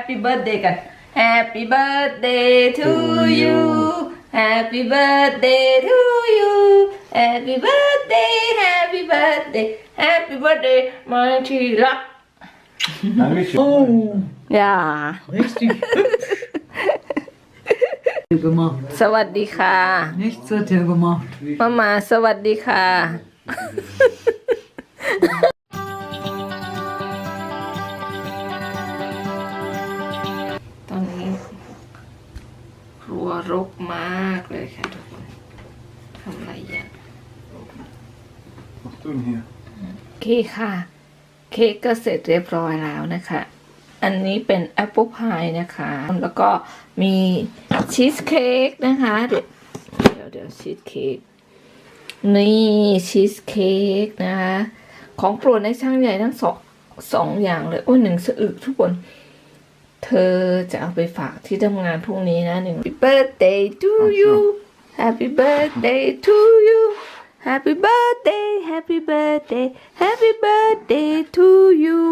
Happy birthday กัน Happy birthday to you Happy birthday to you Happy birthday Happy birthday Happy birthday my ที่รัก Dankeschön. Oh, อย่า richtig gemacht. สวัสดีค่ะ Nichts hat er gemacht. มามาสวัสดีค่ะ โอเคค่ะ เค้กก็เสร็จเรียบร้อยแล้วนะคะ อันนี้เป็นแอปเปิลพายนะคะ แล้วก็มีชีสเค้กนะคะ เดี๋ยวเดี๋ยวเดี๋ยวชีสเค้กนี่ชีสเค้กนะคะของโปรดในช่างใหญ่ทั้งสองสองอย่างเลย โอ้ยหนึ่งสะอึกทุกคน เธอจะเอาไปฝากที่ทำงานพรุ่งนี้นะหนึ่ง Happy birthday to you Happy birthday to you Happy birthday Happy birthday Happy birthday to you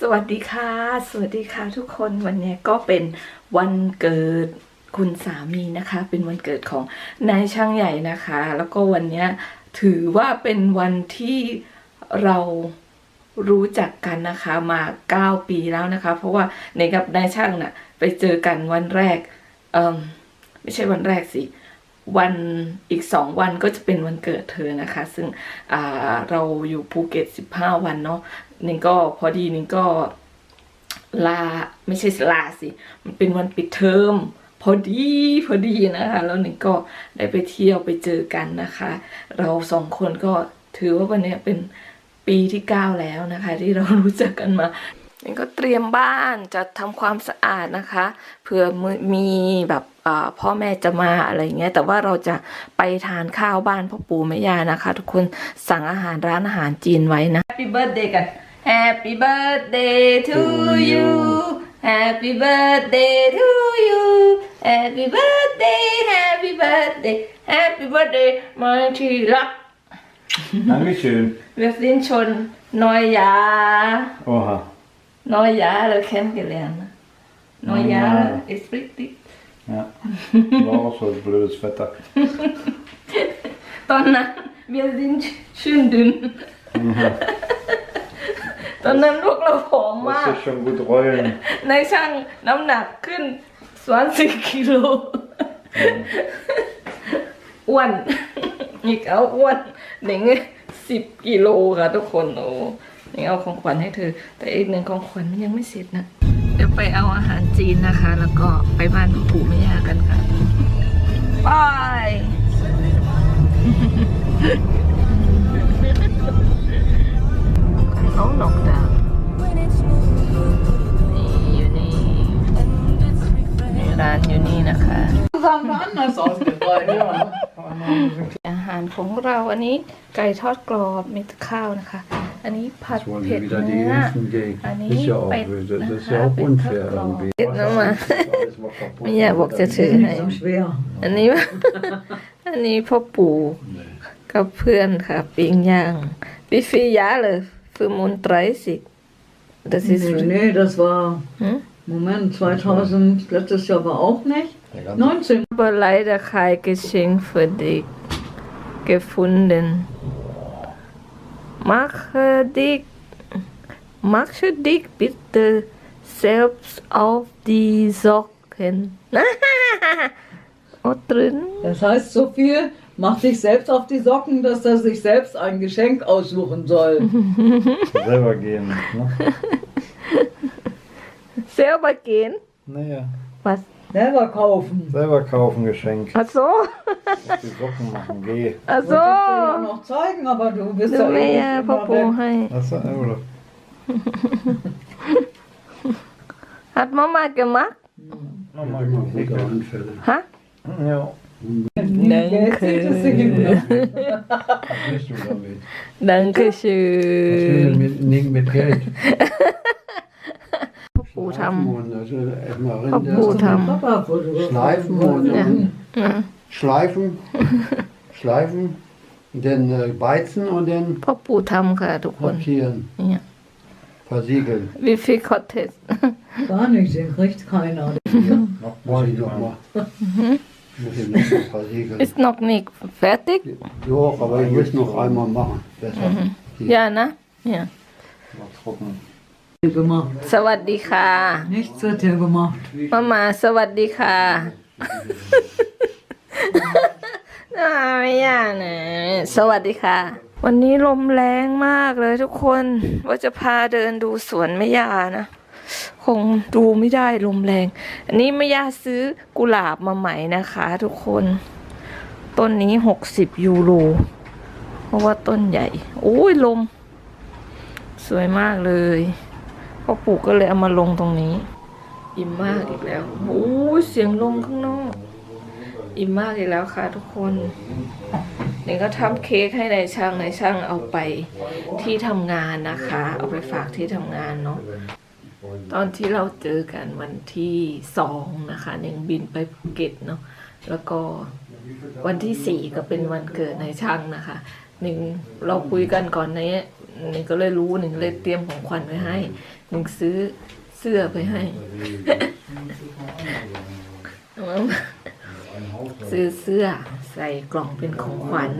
สวัสดีค่ะ สวัสดีค่ะทุกคนวันนี้ก็เป็นวันเกิดคุณสามีนะคะ เป็นวันเกิดของนายช่างใหญ่นะคะ แล้วก็วันนี้ถือว่าเป็นวันที่เรารู้จักกันนะคะมา 9 ปีแล้วนะคะ เพราะว่าในกับนายช่างน่ะไปเจอกันวันแรกเอมไม่ใช่วันแรกสิ วันอีกสองวันก็จะเป็นวันเกิดเธอนะคะ ซึ่งเราอยู่ภูเก็ตสิบห้าวันเนาะนี่ก็พอดีนี่ก็ลาไม่ใช่ลาสิ มันเป็นวันปิดเทอมพอดีพอดีนะคะ แล้วนี่ก็ได้ไปเที่ยวไปเจอกันนะคะ เราสองคนก็ถือว่าวันนี้เป็นปีที่เก้าแล้วนะคะ ที่เรารู้จักกันมา นี่ก็เตรียมบ้านจะทำความสะอาดนะคะเผื่อมีแบบเอ่อพ่อแม่จะมาอะไรเงี้ยแต่ว่าเราจะไปทานข้าวบ้านพ่อปู่แม่ย่านะคะ ทุกคนสั่งอาหารร้านอาหารจีนไว้นะ Happy birthday กัน Happy birthday to you Happy birthday to you Happy birthday Happy birthday Happy birthday มาที่รัก Dankeschön. Wir sind schon Neujahr Oha. Neujahre kennengelernt. Neujahre Neujahre. ist richtig. Ja. War auch so blödes Wetter. ตอนนั้น wir sind schön dünn ตอนนั้นพวกเราผอมมาก Musste schon gut rollen. ในช่างน้ำหนักขึ้น20กิโลอ้วนอีกเอาอ้วนหนิงสิบกิโลค่ะทุกคนโอ้ห นิงเอาของขวัญให้เธอ แต่อีกหนึ่งของขวัญมันยังไม่เสร็จนะ เดี๋ยวไปเอาอาหารจีนนะคะ แล้วก็ไปบ้านพ่อปู่แม่ย่ากันค่ะบายน้องหนกดาวนี่อยู่นี่นี่ร้านอยู่นี่นะคะ Sahen anders aus, die beiden. Ja. อาหารของเราอันนี้ไก่ทอดกรอบมีข้าวนะคะ อันนี้ผัด Jetzt wollen เผ็ด wir wieder die เนื้อ Impfen gegen. Ah, nee, ist ja auch, bei- das ist aha, ja auch bei unfair Topflauf. irgendwie. Geht noch mal. Alles mal kaputt. ไม่อยากบอกจะถือ Ist ให้ nicht so schwer. อันนี้อันนี้พ่อปู่กับเพื่อนค่ะปิ้งย่าง wie viel Jahre 35 das ist Nee, nee, das war. Hm? Moment, 2000, letztes Jahr war auch nicht. Der ganze 19. aber leider kein Geschenk für dich gefunden. Mache dich, mache dich bitte selbst auf die Socken. drin. Das heißt so viel, mach dich selbst auf die Socken, dass er sich selbst ein Geschenk aussuchen soll. Selber gehen. Ne? Selber gehen. Naja. Was? Selber kaufen. Selber kaufen Geschenk. Ach so. Auf die Socken machen. Geh. Ach Wolltest du ja so. noch zeigen, aber du bist ดู ja แม่ eh ยา nicht พ่อ immer ปู่ weg. ให้ Achso, Olaf. Hat Mama gemacht? Mama, gute gut. Anfälle. Ha? Ja. Nie Geld zieht es sich in die- Was willst du damit? Danke Was will schön. denn mit, nicht mit Geld? ปู่ท Schlafen und also erstmal Ob Rinder- gut haben. Papa fotografieren Schleifen und wollen. dann schleifen, schleifen, dann äh, beizen und dann ำพ่อปู่ทำค่ะทุกคน markieren. เนี่ย versiegeln. wie viel kostet Gar nicht, den kriegt keiner. Noch Wollte muss ich ich doch mal. mal. Muss ich noch mal versiegeln. ist noch nicht fertig Doch, aber ich muss noch einmal machen. Besser. Hier. ja นะ ja Mal gucken. Gemacht. สวัสดีค่ะ Nichts hat er gemacht. มามาสวัสดีค่ะน่าไม่ยากนะสวัสดีค่ะ วันนี้ลมแรงมากเลยทุกคนว่าจะพาเดินดูสวนไม่ยานะ คงดูไม่ได้ลมแรง อันนี้ไม่ยาซื้อกุหลาบมาใหม่นะคะ ทุกคน ต้นนี้หกสิบยูโร เพราะว่าต้นใหญ่ โอ้ยลม สวยมากเลย พ่อปลูกก็เลยเอามาลงตรงนี้ อิ่มมากอีกแล้วโอ้เสียงลมข้างนอก อิ่มมากอีกแล้วค่ะทุกคนนี่ก็ทำเค้กให้ในายช่างในายช่างเอาไปที่ทำงานนะคะ เอาไปฝากที่ทำงานเนาะตอนที่เราเจอกันวันที่สองนะคะหนึ่งบินไปภูเก็ตเนาะแล้วก็วันที่สี่ก็เป็นวันเกิดในายช่างนะคะ หนึ่งเราคุยกันก่อนนี้หนึ่งก็เลยรู้หนึ่งเลยเตรียมของขวัญไว้ให้หนึ่งซื้อเสื้อไปให้ ซื้อเสื้อใส่กล่องเป็นของขวัญ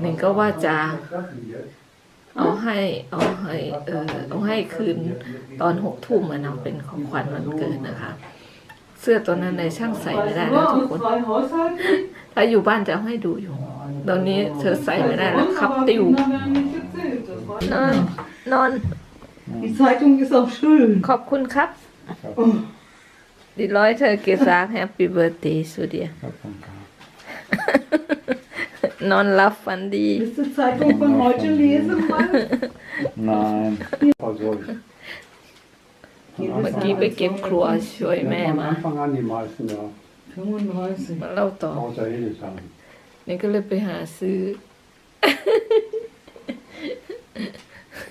หนึ่งก็ว่าจะเอาให้เอาให้เออเอาให้คืนตอนหกทุ่มอะเนาะเป็นของขวัญวันเกิดนะคะ เสื้อตัวนั้นในช่างใส่ไม่ได้แล้วทุกคน ถ้าอยู่บ้านจะให้ดูอยู่ ตอนนี้เธอใส่ไม่ได้แล้วครับติว Kinder werden nicht gezählt. Das war นอนนอน Die Zeitung ist auch schön. ขอบคุณครับ Die Leute gesagt Happy Birthday สุดเดีย Gucken kann. นอนรับฝันดี Willst du Zeitung von heute lesen, Mann? Nein. Also, เมื่อกี้ไปเก็บครัวช่วยแม่ von มา Anfang an die meisten da. 35. มาเล่าต่อ Außer Hildesheim. นี่ก็เลยไปหาซื้อ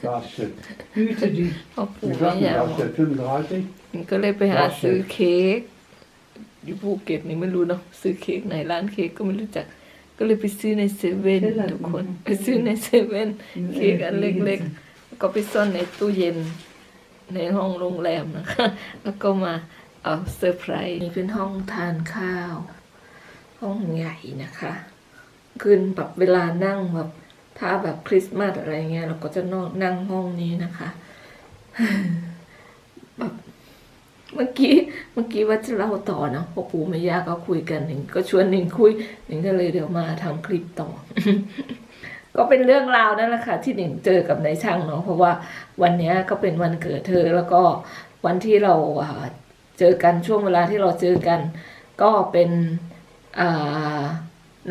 Das steht. Hüte dich. พ่อปู่ Wie แม่ gesagt, ย่า das steht 35. นี่ก็เลยไปหาซื้อเค้กอยู่ภูเก็ตนี่ไม่รู้เนาะซื้อเค้กไหนร้านเค้กก็ไม่รู้จัก ก็เลยไปซื้อในเซเว่นทุกคนไปซื้อในเซเว่นเค้กอันเล็กๆแล้วก็ไปซ่อนในตู้เย็น ในห้องโรงแรมนะคะ แล้วก็มาเอาเซอร์ไพรส์นี่เป็นห้องทานข้าว ห้องใหญ่นะคะ คืนแบบเวลานั่งแบบถ้าแบบคริสต์มาสอะไรเงี้ยเราก็จะนอนนั่งห้องนี้นะคะแบบเมื่อกี้เมื่อกี้ว่าจะเล่าต่อนะพ่อปู่แม่ย่าก็คุยกันหนึ่งก็ชวนหนึ่งคุยหนึ่งก็เลยเดี๋ยวมาทำคลิปต่อ ก็เป็นเรื่องราวนั่นแหละค่ะที่หนึ่งเจอกับนายช่างเนาะเพราะว่าวันนี้ก็เป็นวันเกิดเธอแล้วก็วันที่เราเจอกันช่วงเวลาที่เราเจอกัน ก็เป็นอ่า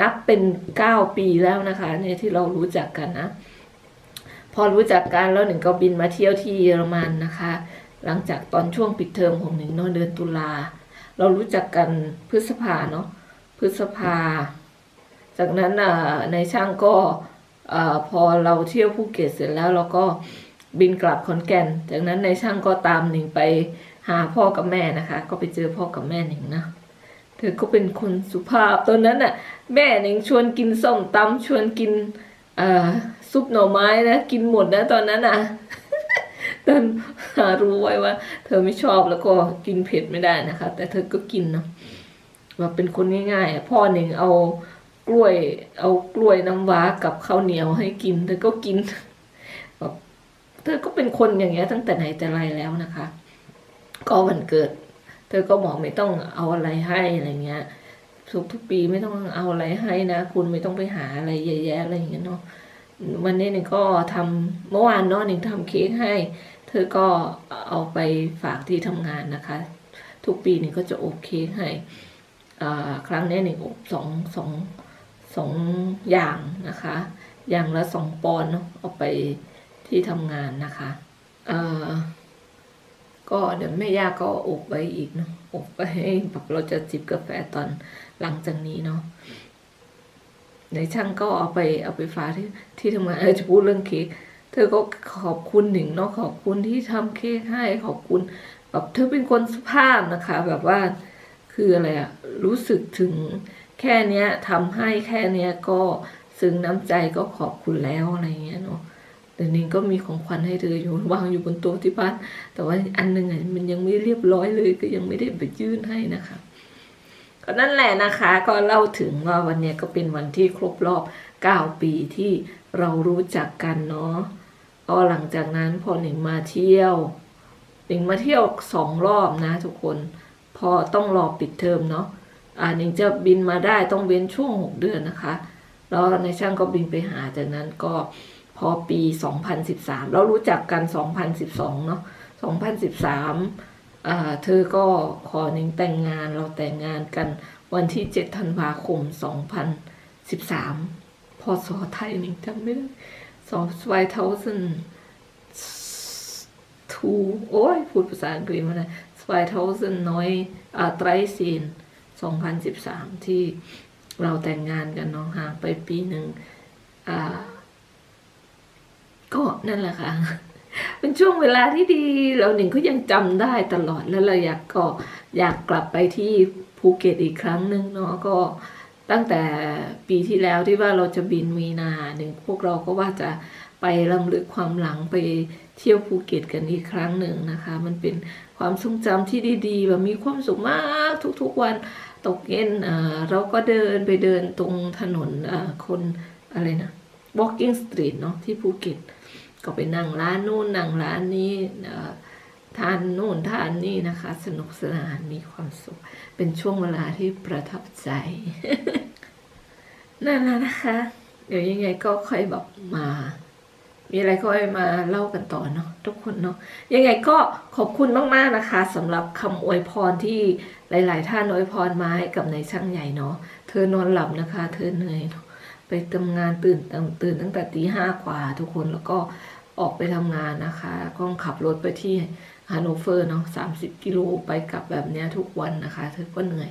นับเป็นเก้าปีแล้วนะคะเนี่ยที่เรารู้จักกันนะ พอรู้จักกันแล้วหนึ่งก็บินมาเที่ยวที่เยอรมันนะคะ หลังจากตอนช่วงปิดเทอมของหนึ่งเนอะเดือนตุลาเรารู้จักกันพฤษภาเนาะพฤษภา จากนั้นอ่าในช่างก็พอเราเที่ยวภูเก็ตเสร็จแล้วเราก็บินกลับขอนแก่น จากนั้นในช่างก็ตามหนิงไปหาพ่อกับแม่นะคะ ก็ไปเจอพ่อกับแม่หนิงนะ ธอก็เป็นคนสุภาพตอนนั้นน่ะ แม่หนิงชวนกินส้มตำชวนกินอ่าซุปหน่อไม้นะกินหมดนะตอนนั้นน่ะตอนหารู้ไว้ว่า เธอไม่ชอบแล้วก็กินเผ็ดไม่ได้นะคะ แต่เธอก็กินเนาะว่าเป็นคนง่ายๆพ่อหนึ่งเอากล้วย เอากล้วยน้ำว้ากับข้าวเหนียวให้กิน เธอก็กินแบบเธอก็เป็นคนอย่างเงี้ยตั้งแต่ไหนแต่ไรแล้วนะคะ ก็วันเกิด เธอก็บอกไม่ต้องเอาอะไรให้อะไรเงี้ยทุกทุกปีไม่ต้องเอาอะไรให้นะ คุณไม่ต้องไปหาอะไรเยอะแยะอะไรอย่างเงี้ยเนาะวันนี้หนึ่งก็ทำเมื่อวานเนาะหนึ่งทำเค้กให้ เธอก็เอาไปฝากที่ทำงานนะคะ ทุกปีหนึ่งก็จะอบเค้กให้อ่าครั้งนี้หนึ่งอบสองสองสองอย่างนะคะ อย่างละสองปอนด์เนาะเอาไปที่ทำงานนะคะ เอ่า ก็เดี๋ยวแม่ย่าก็อบไว้อีกเนาะอบไปแบบเราจะจิบกาแฟตอนหลังจากนี้เนาะในช่างก็เอาไปเอาไปฝากที่ที่ทำงานเออจะพูดเรื่องเค้กเธอก็ขอบคุณหนิงเนาะขอบคุณที่ทำเค้กให้ขอบคุณ แบบเธอเป็นคนสุภาพนะคะ แบบว่าคืออะไรอะรู้สึกถึงแค่เนี้ยทำให้แค่เนี้ยก็ซึ้งน้ำใจก็ขอบคุณแล้วอะไรเงี้ยเนาะ แต่แต่นิงก็มีของขวัญให้เธออยู่วางอยู่บนโต๊ะที่บ้าน แต่ว่าอันหนึงอะมันยังไม่เรียบร้อยเลยก็ยังไม่ได้ไปยื่นให้นะคะก็นั่นแหละนะคะก็เล่าถึงว่าวันนี้ก็เป็นวันที่ครบรอบ 9 ปีที่เรารู้จักกันเนาะก็หลังจากนั้นพอหนิงมาเที่ยวหนิงมาเที่ยวสองรอบนะทุกคน พอต้องรอปิดเทอมเนาะอ่าหนิงจะบินมาได้ต้องเว้นช่วงหกเดือนนะคะ แล้วในช่างก็บินไปหาจากนั้นก็ พอปี 2013 เรารู้จักกัน 2012 เนาะ 2013 เธอก็ขอหนิงแต่งงาน เราแต่งงานกันวันที่ 7 ธันวาคม 2013 พศไทยหนิงจำไม่ได้สองสวายเทาสันทูโอ้ย พูดภาษาอังกฤษมาเลยสวายเทาสันน้อยอ่าไตรซีน 2013 ที่เราแต่งงานกันเนาะห่างไปปีหนึ่งอ่า นั่นแหละค่ะเป็นช่วงเวลาที่ดีเราหนิงก็ยังจำได้ตลอดแล้วเราอยากก็อยากกลับไปที่ภูเก็ตอีกครั้งหนึ่งเนาะก็ตั้งแต่ปีที่แล้วที่ว่าเราจะบินมีนาหนึ่งพวกเราก็ว่าจะไปรำลึกความหลังไปเที่ยวภูเก็ตกันอีกครั้งหนึ่งนะคะ มันเป็นความทรงจำที่ดีๆ แบบมีความสุขมากทุกๆวันตกเย็นเราก็เดินไปเดินตรงถนนคนอะไรนะ walking street เนาะที่ภูเก็ต ก็ไปนั่งร้านนู่นนั่งร้านนี้ทานนู่นทานนี่นะคะ สนุกสนานมีความสุข เป็นช่วงเวลาที่ประทับใจ นั่นแหละนะคะ เดี๋ยวยังไงก็ค่อยแบบมา มีอะไรก็ค่อยมาเล่ากันต่อเนาะทุกคนเนาะยังไงก็ขอบคุณมากๆนะคะสำหรับคำอวยพรที่หลาย ๆ ท่านอวยพรมาให้กับนายช่างใหญ่เนาะเธอนอนหลับนะคะ เธอเหนื่อยไปทำงานตื่นตื่นตั้งแต่ตีห้ากว่าทุกคนแล้วก็ ออกไปทำงานนะคะก็ขับรถไปที่ฮานโนเวอร์เนาะสามสิบกิโลไปกลับแบบนี้ทุกวันนะคะ เธอก็เหนื่อย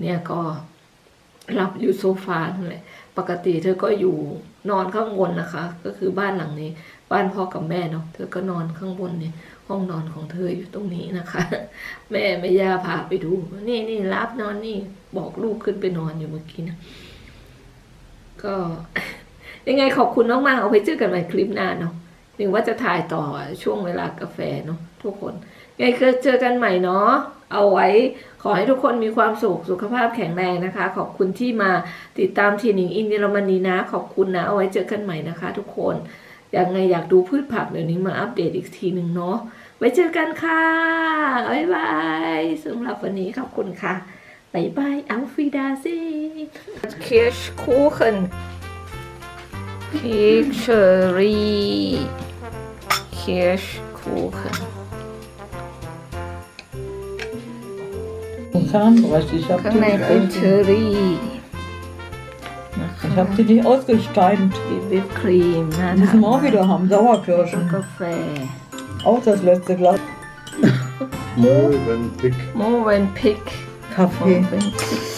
เนี่ยก็หลับอยู่โซฟานั่นแหละปกติเธอก็อยู่นอนข้างบนนะคะ ก็คือบ้านหลังนี้ บ้านพ่อกับแม่เนาะเธอก็นอนข้างบนเนี่ยห้องนอนของเธออยู่ตรงนี้นะคะ แม่แม่ย่าพาไปดู นี่นี่รับนอนนี่บอกลูกขึ้นไปนอนอยู่เมื่อกี้นะก็ยังไงขอบคุณมากๆเอาไปเจอกันใหม่คลิปหน้าเนาะ หนึ่งว่าจะถ่ายต่อช่วงเวลากาแฟเนาะทุกคนยังไงก็เจอกันใหม่เนาะเอาไว้ขอให้ทุกคนมีความสุขสุขภาพแข็งแรงนะคะ ขอบคุณที่มาติดตามทีหนิงอินเยอรมนีนะ ขอบคุณนะ เอาไว้เจอกันใหม่นะคะ ทุกคนยังไงอยากดูพืชผักเดี๋ยวนี้มาอัปเดตอีกทีหนึ่งเนาะไว้เจอกันค่ะบ๊ายบายสำหรับวันนี้ขอบคุณค่ะบ๊ายบายอัลฟิดาซี Kirschkuchen Kirschcherie Kirschkuchen Kern, weißt du, ich habe ข้างในเป็นเชอรี่ นะคะ ich hab die nicht ausgesteint. มีวิปครีมน่า Die ทาน müssen wir auch wieder haben, แล้ว Sauerkirschen. กาแฟ Auch das letzte Glas. Möwenpick. โมเวนพิก Kaffee. เป็นพิก